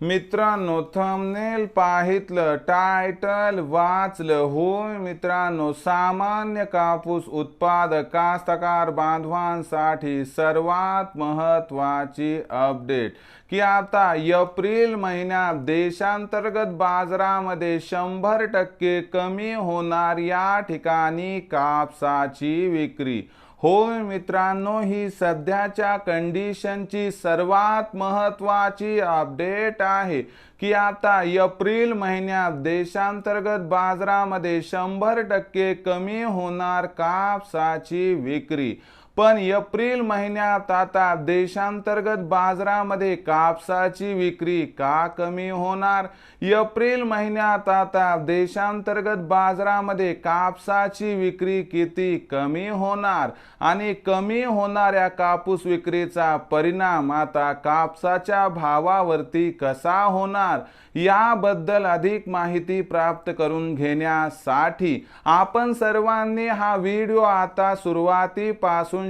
मित्रांनो thumbnail पाहितलं title वाचलं. होय मित्रांनो सामान्य कापूस उत्पादक कास्तकार बांधवांसाठी सर्वात महत्वाची अपडेट की आता एप्रिल महिन्यात देशांतर्गत बाजारामध्ये शंभर टक्के कमी होणार या ठिकाणी कापसाची विक्री. होय मित्रांनो ही सध्याच्या कंडिशनची सर्वात महत्वाची अपडेट आहे की आता एप्रिल महिन्यात देशांतर्गत बाजारामध्ये शंभर टक्के कमी होणार कापसाची विक्री. पण एप्रिल महिन्यात आता देशांतर्गत बाजारामध्ये कापसाची विक्री का कमी होणार? एप्रिल महिन्यात आता देशांतर्गत बाजारामध्ये कापसाची विक्री किती कमी होणार? आणि कमी होणाऱ्या कापूस विक्रीचा परिणाम आता कापसाच्या भावावरती कसा होणार? याबद्दल अधिक माहिती प्राप्त करून घेण्यासाठी आपण सर्वांनी हा व्हिडिओ आता सुरुवातीपासून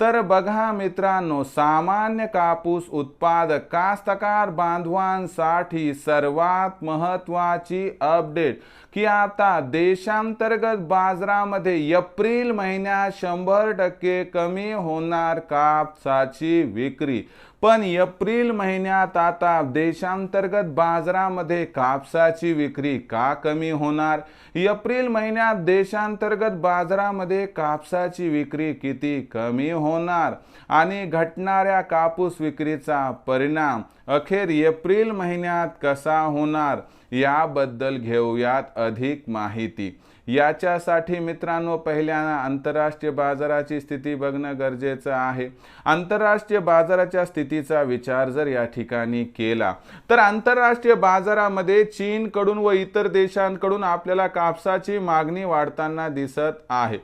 तर बघा मित्रांनो सामान्य कापूस उत्पादक कास्तकार बांधवांसाठी सर्वात महत्वाची अपडेट की आता देशांतर्गत बाजारामध्ये एप्रिल महिन्यात शंभर टक्के कमी होणार कापसाची विक्री. पण एप्रिल महिन्यात आता देशांतर्गत बाजारामध्ये कापसाची विक्री का कमी होणार? एप्रिल महिन्यात देशांतर्गत बाजारामध्ये कापसाची विक्री किती कमी होणार? आणि घटणाऱ्या कापूस विक्रीचा परिणाम अखेर एप्रिल महिन्यात कसा होणार याबद्दल घेऊयात अधिक माहिती. याच्यासाठी मित्रांनो पहिल्यांदा आंतरराष्ट्रीय बाजाराची स्थिती बघणं गरजेचं आहे. आंतरराष्ट्रीय बाजाराच्या स्थितीचा विचार जर या ठिकाणी केला तर आंतरराष्ट्रीय बाजारामध्ये चीनकडून व इतर देशांकडून आपल्याला कापसाची मागणी वाढताना दिसत आहे.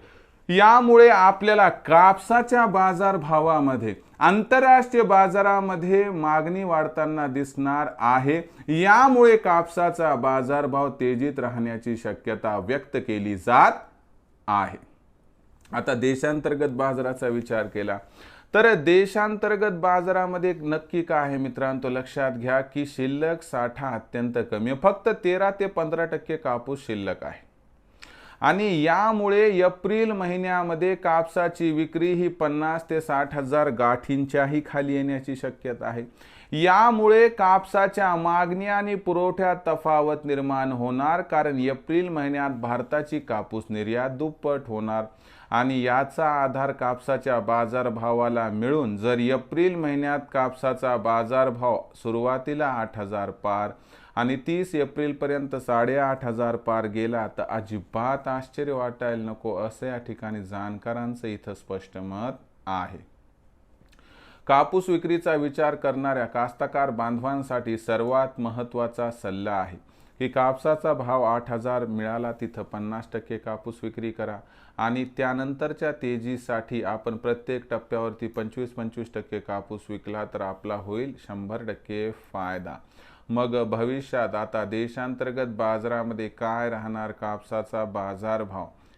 यामुळे आपल्याला कापसाच्या बाजारभावामध्ये आंतरराष्ट्रीय बाजारामध्ये मागणी वाढताना दिसणार आहे. यामुळे कापसाचा बाजारभाव तेजीत राहण्याची शक्यता व्यक्त केली जात आहे. आता देशांतर्गत बाजाराचा विचार केला तर देशांतर्गत बाजारामध्ये नक्की काय आहे मित्रांनो? लक्षात घ्या की शिल्लक साठा अत्यंत कमी आहे. फक्त तेरा ते पंधरा टक्के कापूस शिल्लक आहे. आणि यामुळे एप्रिल महिन्यामध्ये कापसाची विक्री ही पन्नास ते साठ हजार गाठींच्याही खाली येण्याची शक्यता आहे. यामुळे कापसाच्या मागणी आणि पुरवठ्यात तफावत निर्माण होणार कारण एप्रिल महिन्यात भारताची कापूस निर्यात दुप्पट होणार. आणि याचा आधार कापसाच्या बाजारभावाला मिळून जर एप्रिल महिन्यात कापसाचा बाजारभाव सुरुवातीला आठ हजार पार आणि तीस एप्रिलपर्यंत साडेआठ हजार पार गेला तर अजिबात आश्चर्य वाटायला नको असं या ठिकाणी जाणकारांचं इथं स्पष्ट मत आहे. कापूस विक्रीचा विचार करणाऱ्या कास्तकार बांधवांसाठी सर्वात महत्त्वाचा सल्ला आहे. की कापसाचा भाव आठ हजार मिळाला तिथं पन्नास टक्के कापूस विक्री करा आणि त्यानंतरच्या तेजीसाठी आपण प्रत्येक टप्प्यावरती पंचवीस पंचवीस टक्के कापूस विकला तर आपला होईल शंभर टक्के फायदा. मग भविष्यात आता देशांतर्गत बाजारामध्ये काय राहणार कापसाचा बाजारभाव?